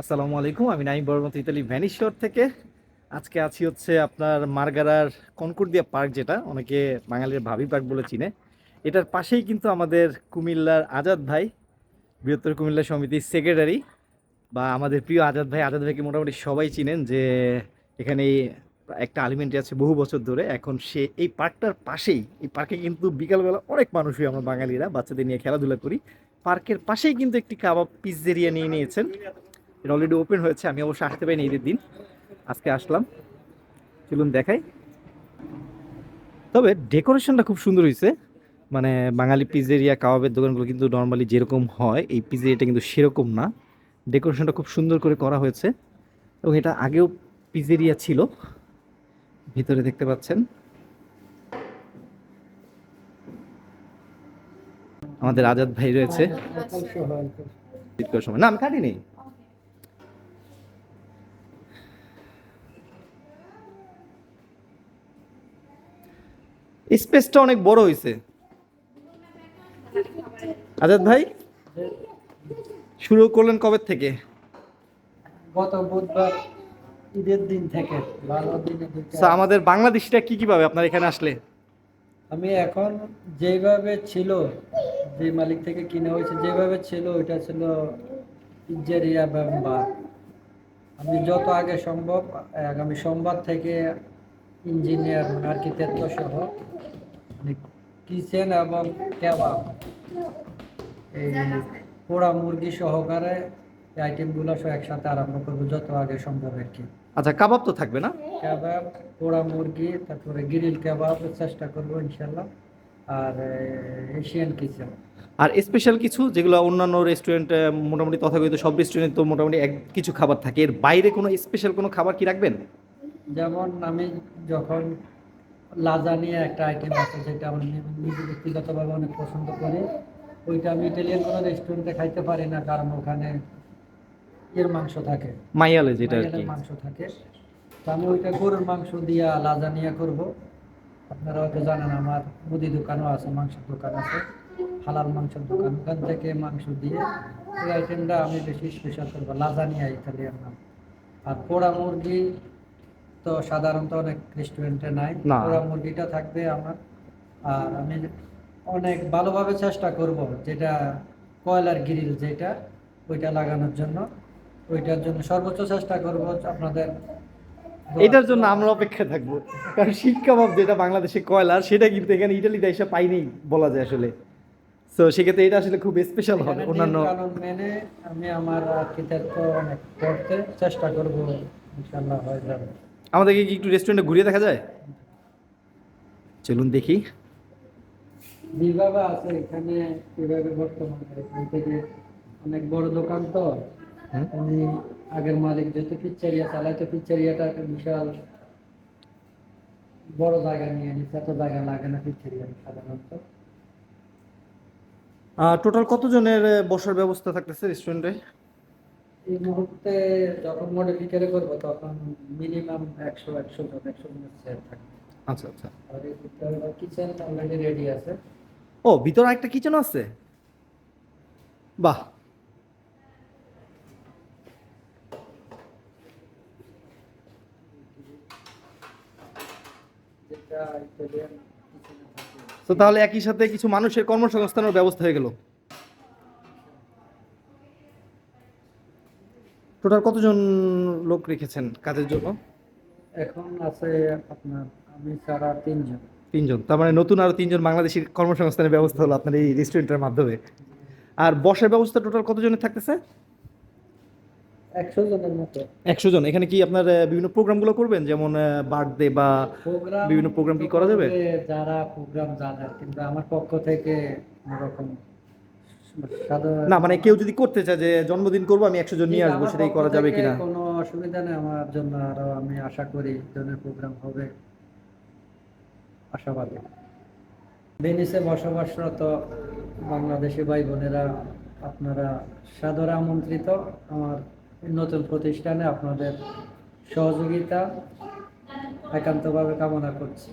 আসসালামু আলাইকুম, আমি নাইম বর্মত, ইতালি ভ্যানিশোর থেকে। আজকে আছি হচ্ছে আপনার মার্গারার কনকর্দিয়া পার্ক যেটা, অনেকে বাঙালির ভাবি পার্ক বলে চিনে। এটার পাশেই কিন্তু আমাদের কুমিল্লার আজাদ ভাই, বৃহত্তর কুমিল্লা সমিতির সেক্রেটারি বা আমাদের প্রিয় আজাদ ভাই। আজাদ ভাইকে মোটামুটি সবাই চিনেন যে এখানে একটা আলিমেন্টরি আছে বহু বছর ধরে। এখন সে এই পার্কটার পাশেই, এই পার্কে কিন্তু বিকালবেলা অনেক মানুষই আমরা বাঙালিরা, বাচ্চাদের নিয়ে খেলাধুলা করি। পার্কের পাশেই কিন্তু একটি কাবাব পিজ্জেরিয়া নিয়ে নিয়েছেন। এটা অলরেডি ওপেন হয়েছে আমি অবশ্য আসতে পারিনি ঈদের দিন। আজকে আসলাম। চলুন দেখাই। তবে ডেকোরেশনটা খুব সুন্দর হয়েছে। মানে বাঙালি পিজেরিয়া কাবাবের দোকানগুলো কিন্তু নর্মালি যেরকম হয় এই পিজেরিয়াটা কিন্তু সেরকম না। ডেকোরেশনটা খুব সুন্দর করে করা হয়েছে। এবং এটা আগেও পিজেরিয়া ছিল। ভিতরে দেখতে পাচ্ছেন। আমাদের আজাদ ভাই রয়েছে। না আমি কাটিনি স্পেসটা অনেক বড় হয়েছে আজাদ ভাই শুরু করলেন কবে থেকে? গত বুধবার ঈদের দিন থেকে ভালো দিনে আমাদের বাংলাদেশিরা কি কি পাবে আপনার এখানে আসলে? আমি এখন যেভাবে ছিল যে মালিক থেকে কিনে হয়েছে যেভাবে ছিল ওইটা ছিল পিজ্জেরিয়া বা আমি যত আগে সম্ভব আগামী সোমবার থেকে ইঞ্জিনিয়ার আর্কিটেক্ট সহ কিচেন এবং কেবাব। এই পোড়া মুরগি সহকারে এই আইটেমগুলো সব একসাথে আরম্ভ করব যত আগে সম্ভব আর কি। আচ্ছা কাবাব তো থাকবে না? কাবাব পোড়া মুরগি তারপরে গ্রিল কাবাব চেষ্টা করব ইনশাল্লাহ আর এশিয়ান কিচেন আর স্পেশাল কিছু যেগুলো অন্যান্য রেস্টুরেন্ট মোটামুটি তথাকথিত সব রেস্টুরেন্ট তো মোটামুটি এক কিছু খাবার থাকে। এর বাইরে কোনো স্পেশাল কোনো খাবার কি রাখবেন? যেমন আমি যখন লাজানিয়া একটা আইটেম আছে যেটা আমি নিজে ব্যক্তিগতভাবে অনেক পছন্দ করি ওইটা আমি ইটালিয়ান কোনো রেস্টুরেন্টে খাইতে পারি না কারণ ওখানে এর মাংস থাকে। মাইয়ালে যেটা আর কি। মাংস থাকে। তো আমি ওইটা গরুর মাংস দিয়া লাজানিয়া করব। আপনারা হয়তো জানেন আমার মুদি দোকানও আছে মাংসের দোকান আছে হালাল মাংসের দোকান। ওখান থেকে মাংস দিয়ে ওই আইটেমটা আমি বেশি স্পেশাল করব। লাজানিয়া ইতালিয়ান নাম আর পোড়া মুরগি তো সাধারণত অনেক রেস্টুরেন্টে নাই। পোড়া মুরগিটা থাকবে আমার। আর আমি অনেক ভালোভাবে চেষ্টা করব যেটা কয়লার গ্রিল যেটা ওইটা লাগানোর জন্য। ওইটার জন্য সর্বোচ্চ চেষ্টা করব আপনাদের এটার জন্য আমরা অপেক্ষা থাকব। কারণ শিক কাবাব যেটা বাংলাদেশে কয়লার সেটা কিন্তু এখানে ইটালিতে এসে পাইনি বলা যায় আসলে। তো সেক্ষেত্রে এটা আসলে খুব স্পেশাল হবে অন্যান্য কানুন মেনে আমি আমার আর্কিটেক্ট অনেক করতে চেষ্টা করব ইনশাল্লাহ হয়ে যাবে। আমাদেরকে কি একটু রেস্টুরেন্টে ঘুরিয়ে দেখা যায়? চলুন দেখি। বিভাবা আছে এখানে এভাবে বর্তমানে এখান থেকে অনেক বড় দোকান তো। উনি আগের মালিক যেহেতু পিচ্চারিয়া চালাইতো পিচ্চারিয়াটা বিশাল বড় জায়গা নিয়ে নিচ্ছে এত জায়গা লাগে না পিচ্চারিয়া সাধারণত। টোটাল কতজনের বসার ব্যবস্থা থাকতেছে রেস্টুরেন্টে এই মুহূর্তে যখন মডিফিকারে করব তখন মিনিমাম একশো একশো জন একশো জনের চেয়ার থাকবে। আচ্ছা আচ্ছা। আর এই কিচেন অলরেডি রেডি আছে। ও ভিতরে একটা কিচেন আছে? বাহ। তো তাহলে একই সাথে কিছু মানুষের কর্মসংস্থানের ব্যবস্থা হয়ে গেল। টোটাল কতজন লোক রেখেছেন কাজের জন্য? এখন আছে আপনার আমি ছাড়া তিনজন। তিনজন। তার মানে নতুন আরও তিনজন বাংলাদেশি কর্মসংস্থানের ব্যবস্থা হলো আপনার এই রেস্টুরেন্টের মাধ্যমে। আর বসার ব্যবস্থা টোটাল কতজনের থাকতেছে? একশো জনের মতো। একশো জন। এখানে কি আপনার বিভিন্ন প্রোগ্রামগুলো করবেন? যেমন বার্থডে বা বিভিন্ন program কি করা যাবে? যারা প্রোগ্রাম জানে কিন্তু আমার পক্ষ থেকে সাধারণ না মানে কেউ যদি করতে চায় যে জন্মদিন করব আমি একশো জন নিয়ে আসব সেটাই করা যাবে কিনা? কোনো অসুবিধা নেই আমার জন্য আরও আমি আশা করি ধরনের প্রোগ্রাম হবে। আশাবাদী। ভেনিসে বসবাসরত বাংলাদেশি ভাই বোনেরা আপনারা সাদরে আমন্ত্রিত আমার নতুন প্রতিষ্ঠানে আপনাদের সহযোগিতা একান্তভাবে কামনা করছি।